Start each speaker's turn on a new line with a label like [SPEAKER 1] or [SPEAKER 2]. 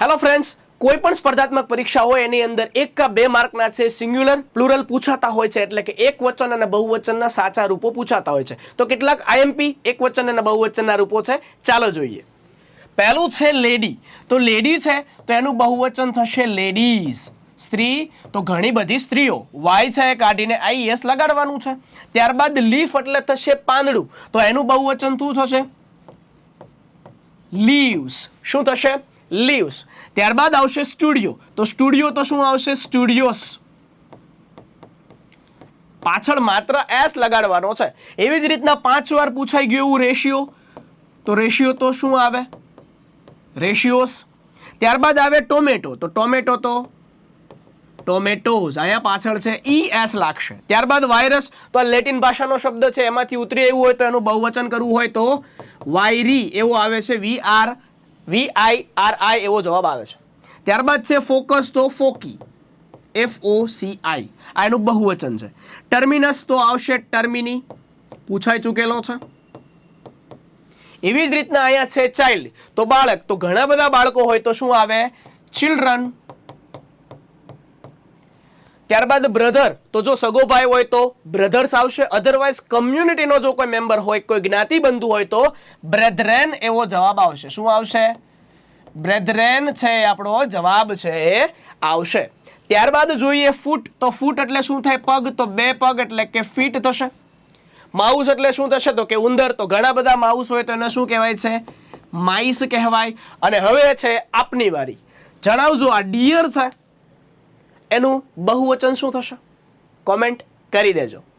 [SPEAKER 1] Hello friends કોઈ પણ સ્પર્ધાત્મક પરીક્ષા હોય એની અંદર એક કા બે માર્કના છે. સિંગ્યુલર પ્લુરલ પૂછાતા હોય છે. એટલે કે એક વચન અને બહુવચનના સાચા રૂપો પૂછાતા હોય છે. તો કેટલાક આઈએમપી એક વચન અને બહુવચનના રૂપો છે. ચાલો જોઈએ. પહેલું છે લેડી તો લેડી છે, તો એનું બહુવચન થશે લેડીઝ સ્ત્રી, તો ઘણી બધી સ્ત્રીઓ. વાય છે કાઢીને આઈએસ લગાડવાનું છે. ત્યારબાદ લીફ એટલે થશે પાંદડું. તો એનું બહુવચન શું થશે? લીવ્સ શું થશે? લીવ્સ ત્યારબાદ આવશે સ્ટુડિયો. તો સ્ટુડિયો તો શું આવશે? સ્ટુડિયોસ પાછળ માત્ર એસ લગાડવાનો છે. એવી જ રીતના પાંચ વાર પૂછાઈ ગયું એવું રેશિયો તો રેશિયો તો શું આવે? રેશિયોસ ત્યારબાદ આવે ટોમેટો તો ટોમેટો તો ટોમેટોઝ અહીંયા પાછળ છે ઈ એસ લાગશે. ત્યારબાદ વાયરસ તો આ લેટિન ભાષાનો શબ્દ છે. એમાંથી ઉતરી એવું હોય તો એનું બહુવચન કરવું હોય તો વાયરી. એવો આવે છે we are V I R I એવો જવાબ આવે છે. ત્યારબાદ છે ફોકસ તો ફોકી. એફ ઓ સી આઈ આ એનું બહુવચન છે. ટર્મિનસ તો આવશે ટર્મિની. પૂછાઈ ચૂકેલો છે. એવી જ રીતના અહીંયા છે ચાઇલ્ડ. તો બાળક, તો ઘણા બધા બાળકો હોય તો શું આવે? ચિલ્ડ્રન. ત્યારબાદ બ્રધર તો જો સગો ભાઈ હોય તો બ્રધર્સ આવશે. અધરવાઇઝ કમ્યુનિટીનો જો કોઈ મેમ્બર હોય, કોઈ જ્ઞાતિ બંધુ હોય તો બ્રેધરેન એવો જવાબ આવશે. શું આવશે? બ્રેધરેન છે આપણો જવાબ છે એ આવશે. ત્યારબાદ જોઈએ ફૂટ તો ફૂટ એટલે શું થાય? પગ. તો બે પગ એટલે કે ફીટ થશે. માઉસ એટલે શું થશે? તો કે ઉંદર. તો ઘણા બધા માઉસ હોય તો એને શું કહેવાય છે? માઈસ કહેવાય. અને હવે છે આપની વારી. જણાવજો, આ ડિયર છે. એનું બહુવચન શું થશે? કોમેન્ટ કરી દેજો.